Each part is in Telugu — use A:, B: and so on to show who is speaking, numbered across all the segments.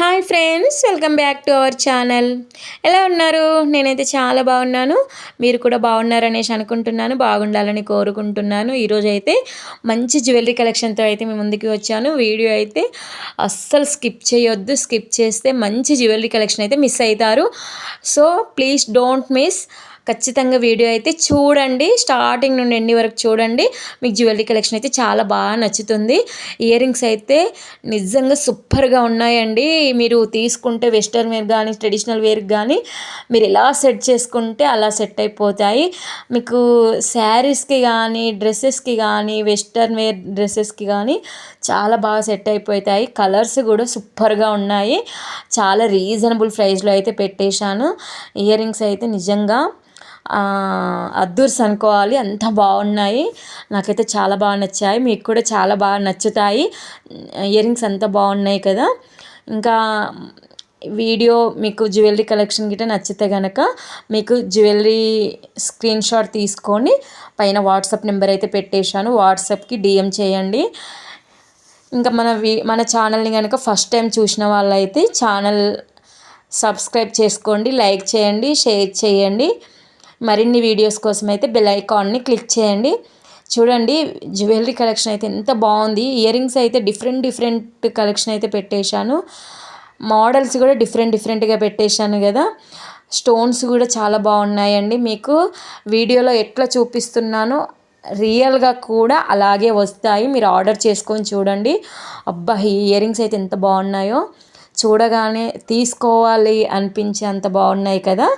A: Hi friends welcome back to our channel. ఎలా ఉన్నారు? నేనైతే చాలా బాగున్నాను. మీరు కూడా బాగున్నారనేసి అనుకుంటున్నాను బాగుండాలని కోరుకుంటున్నాను. ఈరోజు అయితే మంచి జ్యువెలరీ కలెక్షన్తో అయితే మేము ముందుకు వచ్చాను. వీడియో అయితే అస్సలు స్కిప్ చేయొద్దు. స్కిప్ చేస్తే మంచి జ్యువెలరీ కలెక్షన్ అయితే మిస్ అవుతారు. So please don't miss. ఖచ్చితంగా వీడియో అయితే చూడండి. స్టార్టింగ్ నుండి ఎండి వరకు చూడండి. మీకు జ్యువెలరీ కలెక్షన్ అయితే చాలా బాగా నచ్చుతుంది. ఇయర్ రింగ్స్ అయితే నిజంగా సూపర్గా ఉన్నాయండి. మీరు తీసుకుంటే వెస్టర్న్ వేర్ కానీ ట్రెడిషనల్ వేర్ కానీ మీరు ఎలా సెట్ చేసుకుంటే అలా సెట్ అయిపోతాయి. మీకు శారీస్కి కానీ డ్రెస్సెస్కి కానీ వెస్టర్న్ వేర్ డ్రెస్సెస్కి కానీ చాలా బాగా సెట్ అయిపోతాయి. కలర్స్ కూడా సూపర్గా ఉన్నాయి. చాలా రీజనబుల్ ప్రైస్లో అయితే పెట్టేశాను. ఇయర్ రింగ్స్ అయితే నిజంగా అద్దూర్స్ అనుకోవాలి. అంత బాగున్నాయి. నాకైతే చాలా బాగా నచ్చాయి. మీకు కూడా చాలా బాగా నచ్చుతాయి. ఇయర్ రింగ్స్ అంత బాగున్నాయి కదా. ఇంకా వీడియో మీకు జ్యువెలరీ కలెక్షన్ గిట్ట నచ్చితే కనుక మీకు జ్యువెలరీ స్క్రీన్ షాట్ తీసుకొని పైన వాట్సాప్ నెంబర్ అయితే పెట్టేశాను. వాట్సాప్కి డిఎం చేయండి. ఇంకా మన వి మన ఛానల్ని కనుక ఫస్ట్ టైం చూసిన వాళ్ళైతే ఛానల్ సబ్స్క్రైబ్ చేసుకోండి లైక్ చేయండి షేర్ చేయండి. మరిన్ని వీడియోస్ కోసం అయితే బెల్ ఐకాన్ని క్లిక్ చేయండి. చూడండి జ్యువెలరీ కలెక్షన్ అయితే ఎంత బాగుంది. ఇయర్ రింగ్స్ అయితే డిఫరెంట్ డిఫరెంట్ కలెక్షన్ అయితే పెట్టేశాను. మోడల్స్ కూడా డిఫరెంట్ డిఫరెంట్గా పెట్టేశాను కదా. స్టోన్స్ కూడా చాలా బాగున్నాయండి మీకు. వీడియోలో ఎట్లా చూపిస్తున్నానో రియల్గా కూడా అలాగే వస్తాయి. మీరు ఆర్డర్ చేసుకొని చూడండి. అబ్బా ఈ ఇయర్ రింగ్స్ అయితే ఎంత బాగున్నాయో. చూడగానే తీసుకోవాలి అనిపించే అంత బాగున్నాయి కదా.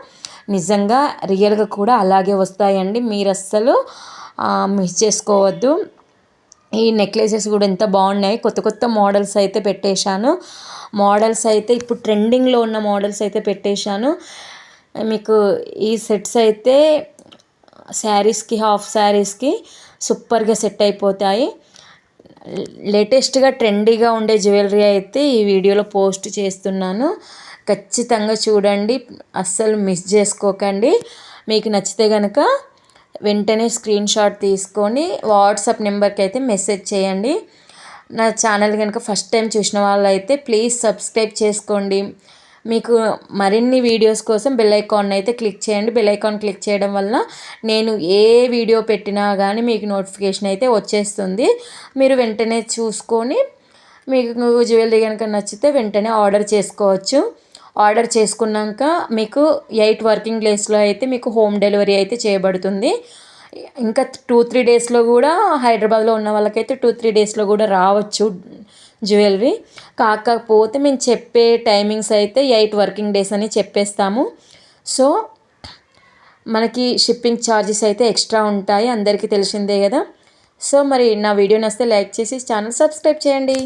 A: నిజంగా రియల్గా కూడా అలాగే వస్తాయండి. మీరు అస్సలు మిస్ చేసుకోవద్దు. ఈ నెక్లెసెస్ కూడా ఎంత బాగున్నాయి. కొత్త కొత్త మోడల్స్ అయితే పెట్టేశాను. మోడల్స్ అయితే ఇప్పుడు ట్రెండింగ్లో ఉన్న మోడల్స్ అయితే పెట్టేశాను. మీకు ఈ సెట్స్ అయితే శారీస్కి హాఫ్ శారీస్కి సూపర్గా సెట్ అయిపోతాయి. లేటెస్ట్గా ట్రెండీగా ఉండే జ్యువెలరీ అయితే ఈ వీడియోలో పోస్ట్ చేస్తున్నాను. ఖచ్చితంగా చూడండి. అస్సలు మిస్ చేసుకోకండి. మీకు నచ్చితే కనుక వెంటనే స్క్రీన్ షాట్ తీసుకొని వాట్సాప్ నెంబర్కి అయితే మెసేజ్ చేయండి. నా ఛానల్ కనుక ఫస్ట్ టైం చూసిన వాళ్ళైతే ప్లీజ్ సబ్స్క్రైబ్ చేసుకోండి. మీకు మరిన్ని వీడియోస్ కోసం బెల్ ఐకాన్ అయితే క్లిక్ చేయండి. బెల్ ఐకాన్ క్లిక్ చేయడం వలన నేను ఏ వీడియో పెట్టినా కానీ మీకు నోటిఫికేషన్ అయితే వచ్చేస్తుంది. మీరు వెంటనే చూసుకొని మీకు జ్యువెలరీ కనుక నచ్చితే వెంటనే ఆర్డర్ చేసుకోవచ్చు. ఆర్డర్ చేసుకున్నాక మీకు ఎయిట్ వర్కింగ్ డేస్లో అయితే మీకు హోమ్ డెలివరీ అయితే చేయబడుతుంది. ఇంకా టూ త్రీ డేస్లో కూడా హైదరాబాద్లో ఉన్న వాళ్ళకైతే టూ త్రీ డేస్లో కూడా రావచ్చు. జ్యువెలరీ. కాకపోతే మేము చెప్పే టైమింగ్స్ అయితే ఎయిట్ వర్కింగ్ డేస్ అని చెప్పేస్తాము. సో మనకి షిప్పింగ్ ఛార్జెస్ అయితే ఎక్స్ట్రా ఉంటాయి అందరికీ తెలిసిందే కదా. సో మరి నా వీడియో నస్తే లైక్ చేసి ఛానల్ సబ్స్క్రైబ్ చేయండి.